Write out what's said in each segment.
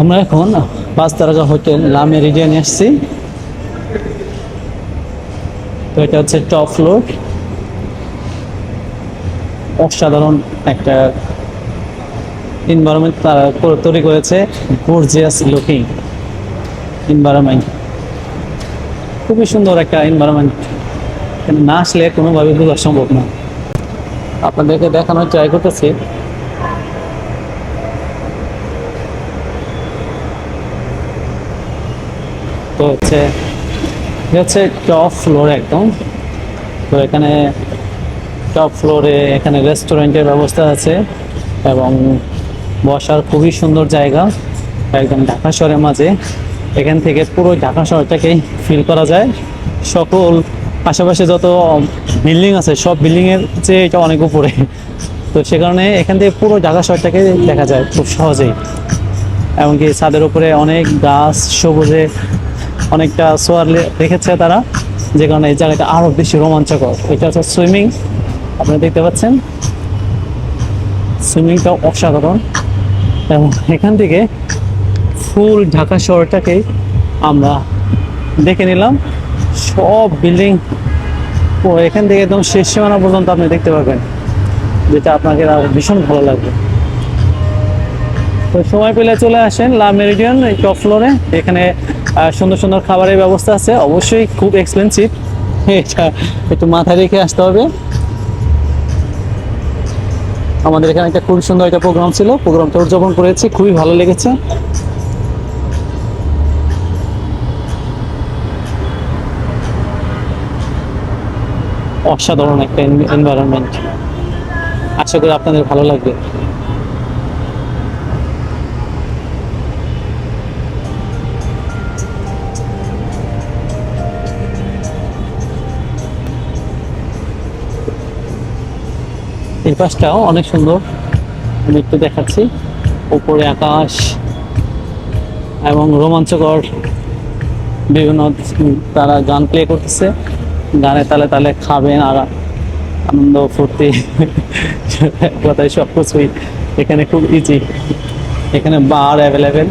আমরা এখন পাঁচ তারকা হোটেল লা মেরিডিয়ানে আসছি। তো এটা হচ্ছে টপ ফ্লোর। অসাধারণ একটা এনভায়রনমেন্ট তারা তৈরি করেছে গর্জিয়াস লুকিং এনভায়রনমেন্ট খুবই সুন্দর একটা এনভায়রনমেন্ট না আসলে কোনোভাবে বোঝা সম্ভব না। আপনাদেরকে দেখানোর ট্রাই করতেছি। তো হচ্ছে হচ্ছে টপ ফ্লোর একদম। তো এখানে টপ ফ্লোরে এখানে রেস্টুরেন্টের ব্যবস্থা আছে এবং বসার খুবই সুন্দর জায়গা। একদম ঢাকা শহরের মাঝে। এখান থেকে পুরো ঢাকা শহরটাকেই ফিল করা যায়। সকল আশেপাশে যত বিল্ডিং আছে, সব বিল্ডিংয়ের চেয়ে এটা অনেক উপরে। তো সে কারণে এখান থেকে পুরো ঢাকা শহরটাকে দেখা যায় খুব সহজেই। এমনকি ছাদের উপরে অনেক গাছ সবুজে অনেকটা সোয়ার রেখেছে তারা, যে কারণে এই জায়গাটা আরও বেশি রোমাঞ্চকর। এটা হচ্ছে সুইমিং। আপনারা দেখতে পাচ্ছেন। সুইমিংটা অসাধারণ। এবং এখান থেকে ফুল ঢাকা শহরটাকে আমরা দেখে নিলাম। সব বিল্ডিং ও এখান থেকে একদম শেষ সীমানা পর্যন্ত আপনি দেখতে পাবেন, যেটা আপনাকে ভীষণ ভালো লাগবে। তো সময় পেলে চলে আসেন লা মেরিডিয়ান, এই টপ ফ্লোরে। এখানে সুন্দর সুন্দর খাবারের ব্যবস্থা আছে। অবশ্যই খুব এক্সপেন্সিভ এটা একটু মাথায় রেখে আসতে হবে। আমাদের এখানে একটা খুবই সুন্দর একটা প্রোগ্রাম ছিল। প্রোগ্রামটা উদযাপন করেছি, খুবই ভালো লেগেছে। অসাধারণ একটা এনভায়রনমেন্ট আশা করি আপনাদের ভালো লাগবে। এই পাশটাও অনেক সুন্দর। আমি একটু দেখাচ্ছি। উপরে আকাশ এবং রোমাঞ্চকর বিভিন্ন তারা গান প্লে করতেছে। গানে তালে তালে খাবেন আর আনন্দ, ফুর্তি কথায় সব কিছুই এখানে খুব ইজি এখানে বার অ্যাভেলেবেল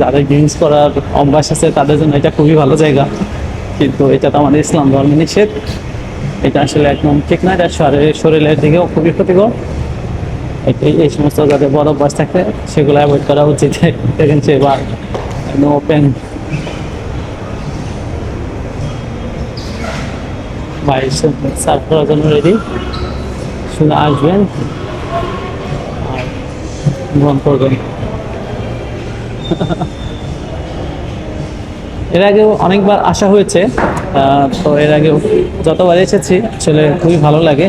যাদের ড্রিঙ্কস করার অভ্যাস আছে, তাদের জন্য এটা খুবই ভালো জায়গা। কিন্তু এটা তো আমাদের ইসলাম ধর্মে নিষেধ। এটা আসলে একদম ঠিক না, এটা শরীরের দিকেও খুবই ক্ষতিকর। এই সমস্ত যাদের বড় অভ্যাস থাকে, সেগুলো অ্যাভয়েড করা উচিত। দেখেন সে একদম ওপেন ভাই এর আগেও অনেকবার আসা হয়েছে। তো এর আগে যতবার এসেছি আসলে খুবই ভালো লাগে।